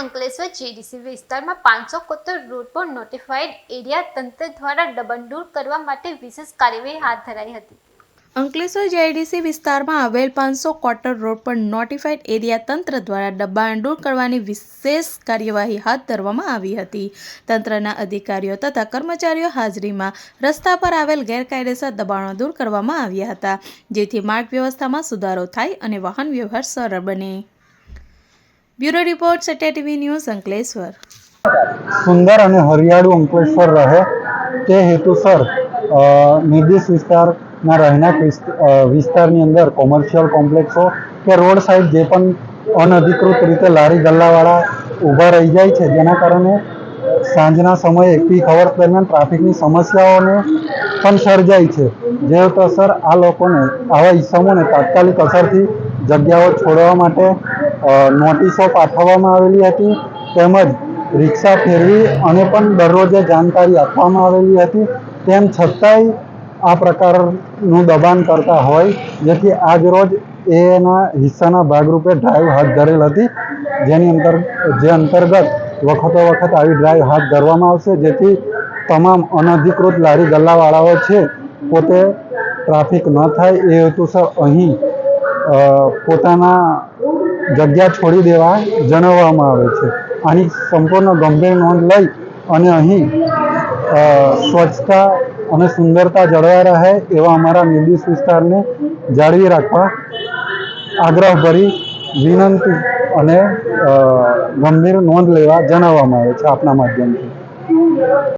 Ankleshwar GDC વિસ્તારમાં પાંચસો કોતર રોડ પર નોટિફાઈડ એરિયા તંત્ર દ્વારા દબાણ કરવા માટે વિશેષ કાર્યવાહી હાથ ધરાઈ હતી. અંકલેશ્વર જેઆઈડીસી વિસ્તારમાં આવેલ પાંચસો ક્વાર્ટર રોડ પર નોટિફાઈડ એરિયા તંત્ર દ્વારા દબાણ દૂર કરવાની વિશેષ કાર્યવાહી હાથ ધરવામાં આવી હતી. તંત્રના અધિકારીઓ તથા કર્મચારીઓ હાજરીમાં રસ્તા પર આવેલ ગેરકાયદેસર દબાણો દૂર કરવામાં આવ્યા હતા, જેથી માર્ગ વ્યવસ્થામાં સુધારો થાય અને વાહન વ્યવહાર સરળ બને. Bureau report Satya TV news Ankleshwar. સુંદર અને હરિયાળું અંકલેશ્વર રહે તે હેતુસર નિર્દેશ વિસ્તારના રહેણાંક વિસ્ત- વિસ્તારની અંદર કોમર્શિયલ કોમ્પ્લેક્સો કે રોડ સાઈડ જે પણ અનધિકૃત રીતે લારી ગલ્લાવાળા ઊભા રહી જાય છે, જેના કારણે સાંજના સમયે પીક અવર્સ દરમિયાન ટ્રાફિકની સમસ્યાઓને પણ સર્જાય છે. જે અસર આ લોકોને, આવા ઈસમોને તાત્કાલિક અસરથી જગ્યાઓ છોડવા માટે નોટિસો પાઠવવામાં આવેલી હતી, તેમજ રિક્ષા ફેરવી અને પણ દરરોજે જાણકારી આપવામાં આવેલી હતી. તેમ છતાંય આ પ્રકારનું દબાણ કરતા હોય, જેથી આજ રોજ એના હિસ્સાના ભાગરૂપે ડ્રાઈવ હાથ ધરેલ હતી. જેની અંતર, જે અંતર્ગત વખતો વખત આવી ડ્રાઈવ હાથ ધરવામાં આવશે, જેથી તમામ અનધિકૃત લારી ગલ્લાવાળાઓ છે, પોતે ટ્રાફિક ન થાય એ હેતુસર અહીં પોતાના જગ્યા છોડી દેવા જણાવવામાં આવે છે. આની સંપૂર્ણ ગંભીર નોંધ લઈ અને અહીં સ્વચ્છતા અને સુંદરતા જળવાઈ રહે એવા અમારા નિર્દિષ્ટ વિસ્તારને જાળવી રાખવા આગ્રહભરી વિનંતી અને ગંભીર નોંધ લેવા જણાવવામાં આવે છે આપના માધ્યમથી.